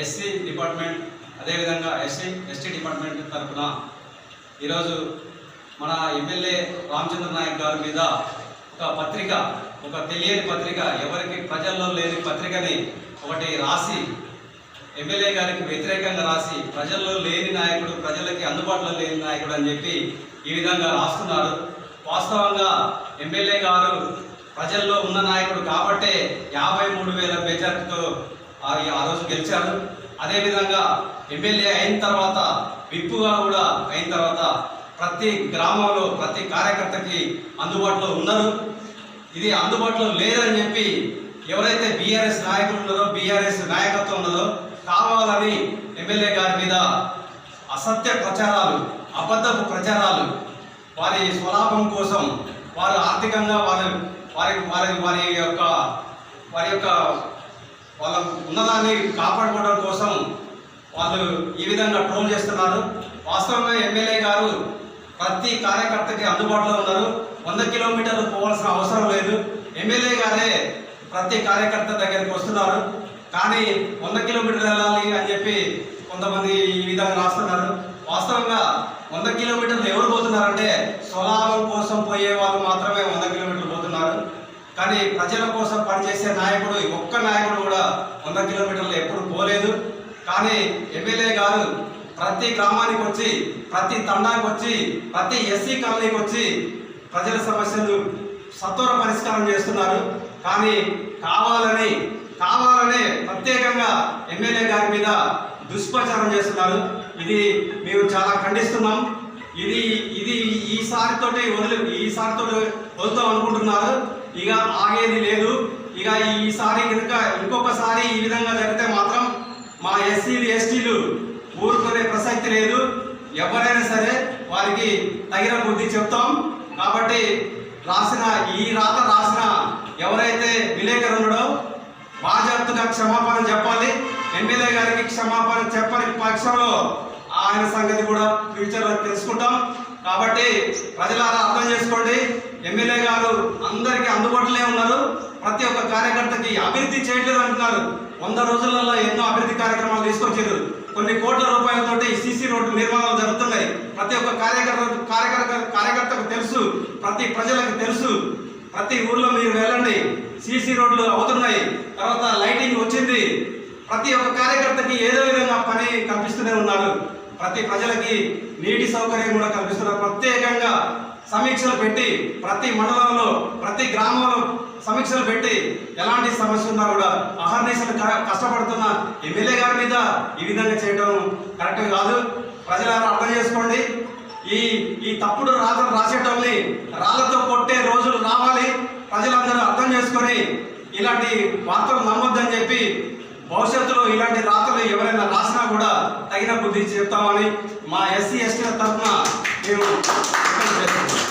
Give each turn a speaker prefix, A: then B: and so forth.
A: SC department అదేవిధంగా SC ST department తరఫున ఈరోజు మన ఎమ్మెల్యే రామచంద్ర నాయక్ గారి మీద ఒక పత్రిక ఒక తెలియని పత్రిక ఎవరికి ప్రజల్లో లేని పత్రికని ఒకటి రాసి ఎమ్మెల్యే గారికి వ్యతిరేకంగా రాసి ప్రజల్లో లేని నాయకుడు ప్రజలకి అందుబాటులో లేని నాయకుడు అని చెప్పి ఈ విధంగా రాస్తున్నారు. వాస్తవంగా ఎమ్మెల్యే గారు ప్రజల్లో ఉన్న నాయకుడు కాబట్టే యాభై మూడు వేల మెజార్టీతో ఆ రోజు గెలిచారు. అదేవిధంగా ఎమ్మెల్యే అయిన తర్వాత విప్పుగా కూడా అయిన తర్వాత ప్రతి గ్రామంలో ప్రతి కార్యకర్తకి అందుబాటులో ఉన్నారు. ఇది అందుబాటులో లేదని చెప్పి ఎవరైతే బీఆర్ఎస్ నాయకులు ఉన్నారో బీఆర్ఎస్ నాయకత్వం ఉన్నదో కావాలని ఎమ్మెల్యే గారి మీద అసత్య ప్రచారాలు అబద్ధపు ప్రచారాలు వారి స్వలాభం కోసం వారు ఆర్థికంగా వారి వారి వారి వారి యొక్క వారి యొక్క వాళ్ళ ఉన్నదాన్ని కాపాడుకోవడం కోసం వాళ్ళు ఈ విధంగా ట్రోల్ చేస్తున్నారు. వాస్తవంగా ఎమ్మెల్యే గారు ప్రతి కార్యకర్తకి అందుబాటులో ఉన్నారు. వంద కిలోమీటర్లు పోవాల్సిన అవసరం లేదు. ఎమ్మెల్యే గారే ప్రతి కార్యకర్త దగ్గరికి వస్తున్నారు. కానీ వంద కిలోమీటర్లు వెళ్ళాలి అని చెప్పి కొంతమంది ఈ విధంగా రాస్తున్నారు. వాస్తవంగా వంద కిలోమీటర్లు ఎవరు పోతున్నారంటే స్వలాభం కోసం పోయే వాళ్ళు మాత్రమే కానీ ప్రజల కోసం పనిచేసే నాయకుడు ఒక్క నాయకుడు కూడా వంద కిలోమీటర్లు ఎప్పుడు పోలేదు. కానీ ఎమ్మెల్యే గారు ప్రతి గ్రామానికి వచ్చి ప్రతి తండానికి వచ్చి ప్రతి ఎస్సీ కాలనీకి వచ్చి ప్రజల సమస్యలు సత్వర పరిష్కారం చేస్తున్నారు. కానీ కావాలని కావాలనే ప్రత్యేకంగా ఎమ్మెల్యే గారి మీద దుష్ప్రచారం చేస్తున్నారు. ఇది మేము చాలా ఖండిస్తున్నాం. ఇది ఇది ఈసారితోటి వదిలి ఈసారితో వదులుతాం అనుకుంటున్నారు. ఇక ఆగేది లేదు. ఇక ఈసారి కనుక ఇంకొకసారి ఈ విధంగా జరిగితే మాత్రం మా ఎస్సీలు ఎస్టీలు ఊరుకునే ప్రసక్తి లేదు. ఎవరైనా సరే వారికి తగిన బుద్ధి చెప్తాం. కాబట్టి రాసిన ఈ రాత రాసిన ఎవరైతే విలేకరు ఉన్నాడో బాధ్యతగా క్షమాపణ చెప్పాలి. ఎమ్మెల్యే గారికి క్షమాపణ చెప్పని పక్షంలో ఆయన సంగతి కూడా ఫ్యూచర్లో తెలుసుకుంటాం. కాబట్టి ప్రజలారా అర్థం చేసుకోండి. ఎమ్మెల్యే గారు అందరికీ అందుబాటులో ఉన్నారు. ప్రతి ఒక్క కార్యకర్తకి అభివృద్ధి చేయట్లేదు అంటున్నారు. వంద రోజులలో ఎన్నో అభివృద్ధి కార్యక్రమాలు తీసుకొచ్చారు. కొన్ని కోట్ల రూపాయలతోటి సీసీ రోడ్డు నిర్మాణాలు జరుగుతున్నాయి. ప్రతి ఒక్క కార్యకర్త కార్యకర్త కార్యకర్తకు తెలుసు. ప్రతి ప్రజలకు తెలుసు. ప్రతి ఊర్లో మీరు వెళ్ళండి. సీసీ రోడ్లు అవుతున్నాయి. తర్వాత లైటింగ్ వచ్చింది. ప్రతి ఒక్క కార్యకర్తకి ఏదో విధంగా పని కల్పిస్తూనే ఉన్నారు. ప్రతి ప్రజలకి నీటి సౌకర్యం కూడా కల్పిస్తున్నారు ప్రత్యేకంగా సమీక్షలు పెట్టి ప్రతి మండలంలో ప్రతి గ్రామంలో సమీక్షలు పెట్టి ఎలాంటి సమస్య ఉన్నా కూడా అహర్నిశలు క- కష్టపడుతున్న ఎమ్మెల్యే గారి మీద ఈ విధంగా చేయడం కరెక్ట్ కాదు. ప్రజలందరూ అర్థం చేసుకోండి. ఈ ఈ తప్పుడు రాతలు రాసేటోళ్ళని రాళ్ళతో కొట్టే రోజులు రావాలి. ప్రజలందరూ అర్థం చేసుకొని ఇలాంటి వార్తలు నమ్మొద్దని చెప్పి భవిష్యత్తులో ఇలాంటి రాతలు ఎవరైనా రాసినా కూడా తగిన బుద్ధి చెప్తామని మా ఎస్సీ ఎస్టీల తరఫున మేము రిక్వెస్ట్